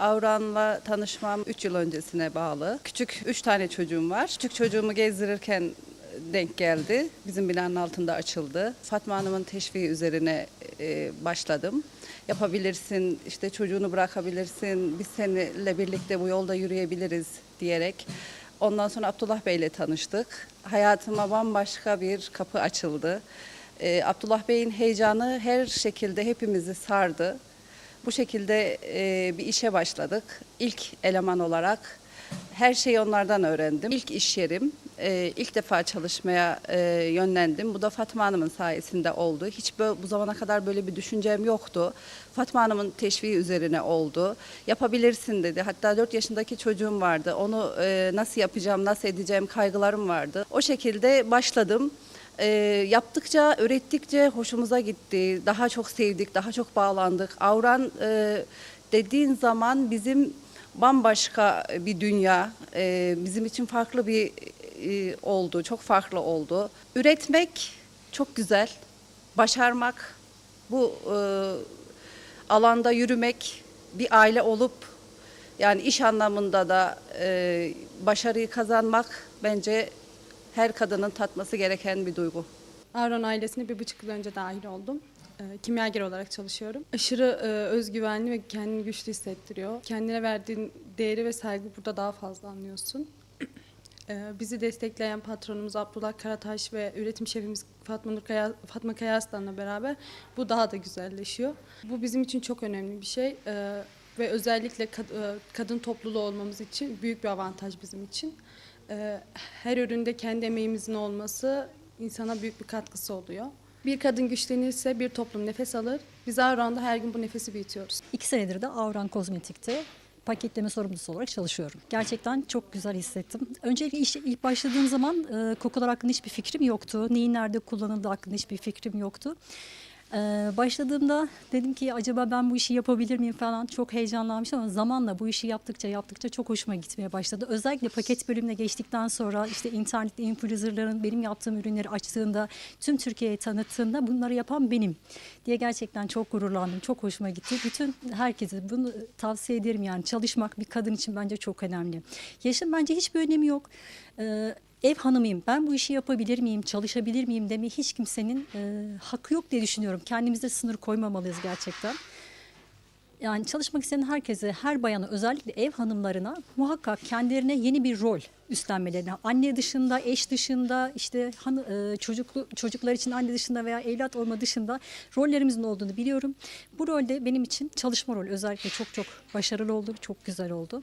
Avran'la tanışmam 3 yıl öncesine bağlı. Küçük 3 tane çocuğum var. Küçük çocuğumu gezdirirken denk geldi. Bizim binanın altında açıldı. Fatma Hanım'ın teşviği üzerine e, başladım. Yapabilirsin, işte çocuğunu bırakabilirsin, biz seninle birlikte bu yolda yürüyebiliriz diyerek. Ondan sonra Abdullah Bey ile tanıştık. Hayatıma bambaşka bir kapı açıldı. E, Abdullah Bey'in heyecanı her şekilde hepimizi sardı. Bu şekilde e, bir işe başladık. İlk eleman olarak her şeyi onlardan öğrendim. İlk iş yerim, e, ilk defa çalışmaya e, yönlendim. Bu da Fatma Hanım'ın sayesinde oldu. Hiç bö- bu zamana kadar böyle bir düşüncem yoktu. Fatma Hanım'ın teşviği üzerine oldu. Yapabilirsin dedi. Hatta 4 yaşındaki çocuğum vardı. Onu e, nasıl yapacağım, nasıl edeceğim kaygılarım vardı. O şekilde başladım. E, yaptıkça, öğrettikçe hoşumuza gitti. Daha çok sevdik, daha çok bağlandık. Avran e, dediğin zaman bizim bambaşka bir dünya. E, bizim için farklı bir e, oldu, çok farklı oldu. Üretmek çok güzel. Başarmak, bu e, alanda yürümek, bir aile olup yani iş anlamında da e, başarıyı kazanmak bence her kadının tatması gereken bir duygu. Avron ailesine bir buçuk yıl önce dahil oldum. Ee, Kimyager olarak çalışıyorum. Aşırı e, özgüvenli ve kendini güçlü hissettiriyor. Kendine verdiğin değeri ve saygı burada daha fazla anlıyorsun. Ee, Bizi destekleyen patronumuz Abdullah Karataş ve üretim şefimiz Fatma, Kaya, Fatma Kayaslan'la beraber bu daha da güzelleşiyor. Bu bizim için çok önemli bir şey Ee, ve özellikle kad- e, kadın topluluğu olmamız için büyük bir avantaj bizim için. Ee, Her üründe kendi emeğimizin olması insana büyük bir katkısı oluyor. Bir kadın güçlenirse bir toplum nefes alır. Biz Avran'da her gün bu nefesi büyütüyoruz. İki senedir de Avran Kozmetik'te paketleme sorumlusu olarak çalışıyorum. Gerçekten çok güzel hissettim. Öncelikle işe ilk başladığım zaman e, kokular hakkında hiçbir fikrim yoktu. Neyin nerede kullanıldığı hakkında hiçbir fikrim yoktu. E, başladığımda dedim ki acaba ben bu işi yapabilir miyim falan çok heyecanlanmıştım ama zamanla bu işi yaptıkça yaptıkça çok hoşuma gitmeye başladı. Özellikle paket bölümüne geçtikten sonra işte internette influencerların benim yaptığım ürünleri açtığında tüm Türkiye'ye tanıttığında bunları yapan benim diye gerçekten çok gururlandım. Çok hoşuma gitti. Bütün herkese bunu tavsiye ederim yani çalışmak bir kadın için bence çok önemli. Yaşın bence hiçbir önemi yok. Ee, ev hanımıyım ben bu işi yapabilir miyim, çalışabilir miyim demeye hiç kimsenin e, hakkı yok diye düşünüyorum. Kendimize sınır koymamalıyız gerçekten. Yani çalışmak isteyen herkese, her bayana özellikle ev hanımlarına muhakkak kendilerine yeni bir rol üstlenmelerine. Anne dışında, eş dışında, işte hanı, e, çocuklu, çocuklar için anne dışında veya evlat olma dışında rollerimizin olduğunu biliyorum. Bu rolde benim için çalışma rolü özellikle çok çok başarılı oldu, çok güzel oldu.